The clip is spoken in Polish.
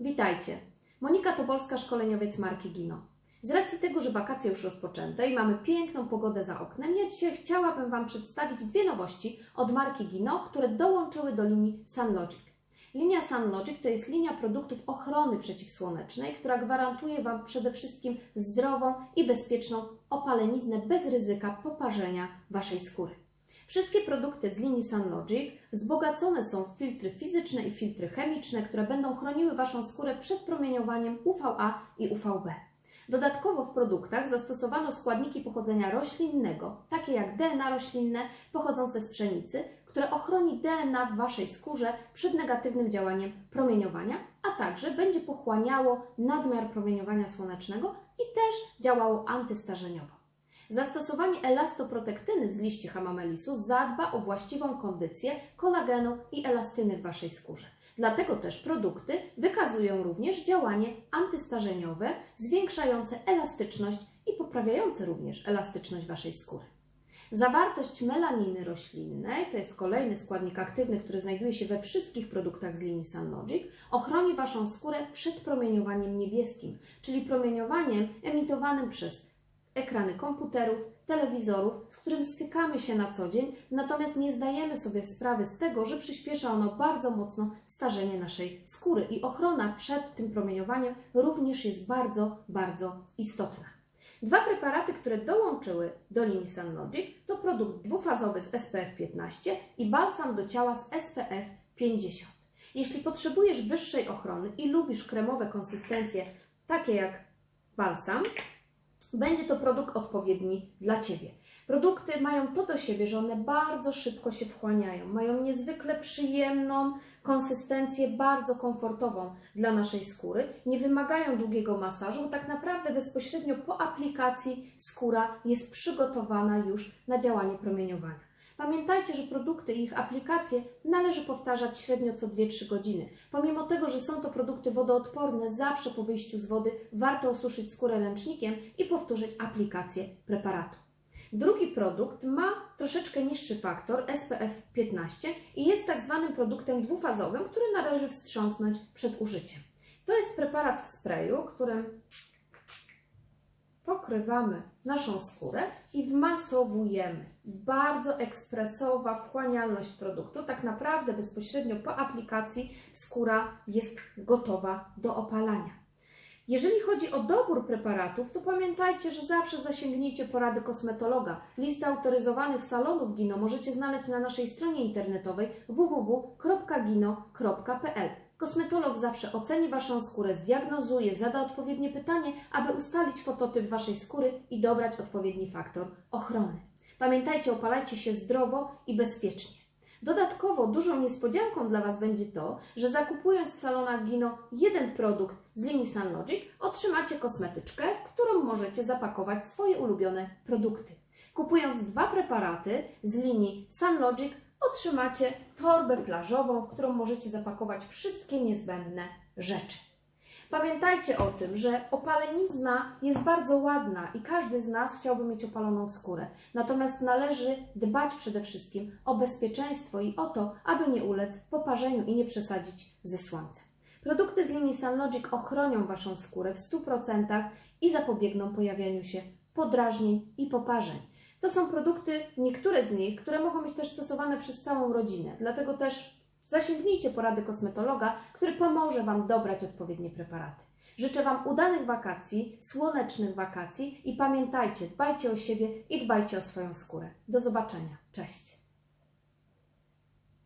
Witajcie. Monika Tobolska, szkoleniowiec marki Gino. Z racji tego, że wakacje już rozpoczęte i mamy piękną pogodę za oknem, ja dzisiaj chciałabym Wam przedstawić dwie nowości od marki Gino, które dołączyły do linii SunLogic. Linia SunLogic to jest linia produktów ochrony przeciwsłonecznej, która gwarantuje Wam przede wszystkim zdrową i bezpieczną opaleniznę bez ryzyka poparzenia Waszej skóry. Wszystkie produkty z linii SunLogic wzbogacone są w filtry fizyczne i filtry chemiczne, które będą chroniły Waszą skórę przed promieniowaniem UVA i UVB. Dodatkowo w produktach zastosowano składniki pochodzenia roślinnego, takie jak DNA roślinne pochodzące z pszenicy, które ochroni DNA w Waszej skórze przed negatywnym działaniem promieniowania, a także będzie pochłaniało nadmiar promieniowania słonecznego i też działało antystarzeniowo. Zastosowanie elastoprotektyny z liści hamamelisu zadba o właściwą kondycję kolagenu i elastyny w Waszej skórze. Dlatego też produkty wykazują również działanie antystarzeniowe, zwiększające elastyczność i poprawiające również elastyczność Waszej skóry. Zawartość melaniny roślinnej, to jest kolejny składnik aktywny, który znajduje się we wszystkich produktach z linii SunLogic, ochroni Waszą skórę przed promieniowaniem niebieskim, czyli promieniowaniem emitowanym przez ekrany komputerów, telewizorów, z którym stykamy się na co dzień, natomiast nie zdajemy sobie sprawy z tego, że przyspiesza ono bardzo mocno starzenie naszej skóry i ochrona przed tym promieniowaniem również jest bardzo, bardzo istotna. Dwa preparaty, które dołączyły do linii SunLogic to produkt dwufazowy z SPF 15 i balsam do ciała z SPF 50. Jeśli potrzebujesz wyższej ochrony i lubisz kremowe konsystencje, takie jak balsam, będzie to produkt odpowiedni dla Ciebie. Produkty mają to do siebie, że one bardzo szybko się wchłaniają, mają niezwykle przyjemną konsystencję, bardzo komfortową dla naszej skóry, nie wymagają długiego masażu, bo tak naprawdę bezpośrednio po aplikacji skóra jest przygotowana już na działanie promieniowania. Pamiętajcie, że produkty i ich aplikacje należy powtarzać średnio co 2-3 godziny. Pomimo tego, że są to produkty wodoodporne, zawsze po wyjściu z wody warto osuszyć skórę ręcznikiem i powtórzyć aplikację preparatu. Drugi produkt ma troszeczkę niższy faktor SPF 15 i jest tak zwanym produktem dwufazowym, który należy wstrząsnąć przed użyciem. To jest preparat w sprayu, którym pokrywamy naszą skórę i wmasowujemy. Bardzo ekspresowa wchłanialność produktu. Tak naprawdę bezpośrednio po aplikacji skóra jest gotowa do opalania. Jeżeli chodzi o dobór preparatów, to pamiętajcie, że zawsze zasięgnijcie porady kosmetologa. Listę autoryzowanych salonów Gino możecie znaleźć na naszej stronie internetowej www.gino.pl. Kosmetolog zawsze oceni Waszą skórę, zdiagnozuje, zada odpowiednie pytanie, aby ustalić fototyp Waszej skóry i dobrać odpowiedni faktor ochrony. Pamiętajcie, opalajcie się zdrowo i bezpiecznie. Dodatkowo dużą niespodzianką dla Was będzie to, że zakupując w salonach Gino jeden produkt z linii SunLogic, otrzymacie kosmetyczkę, w którą możecie zapakować swoje ulubione produkty. Kupując dwa preparaty z linii SunLogic, otrzymacie torbę plażową, w którą możecie zapakować wszystkie niezbędne rzeczy. Pamiętajcie o tym, że opalenizna jest bardzo ładna i każdy z nas chciałby mieć opaloną skórę. Natomiast należy dbać przede wszystkim o bezpieczeństwo i o to, aby nie ulec poparzeniu i nie przesadzić ze słońcem. Produkty z linii SunLogic ochronią Waszą skórę w 100% i zapobiegną pojawianiu się podrażnień i poparzeń. To są produkty, niektóre z nich, które mogą być też stosowane przez całą rodzinę. Dlatego też zasięgnijcie porady kosmetologa, który pomoże Wam dobrać odpowiednie preparaty. Życzę Wam udanych wakacji, słonecznych wakacji i pamiętajcie, dbajcie o siebie i dbajcie o swoją skórę. Do zobaczenia. Cześć!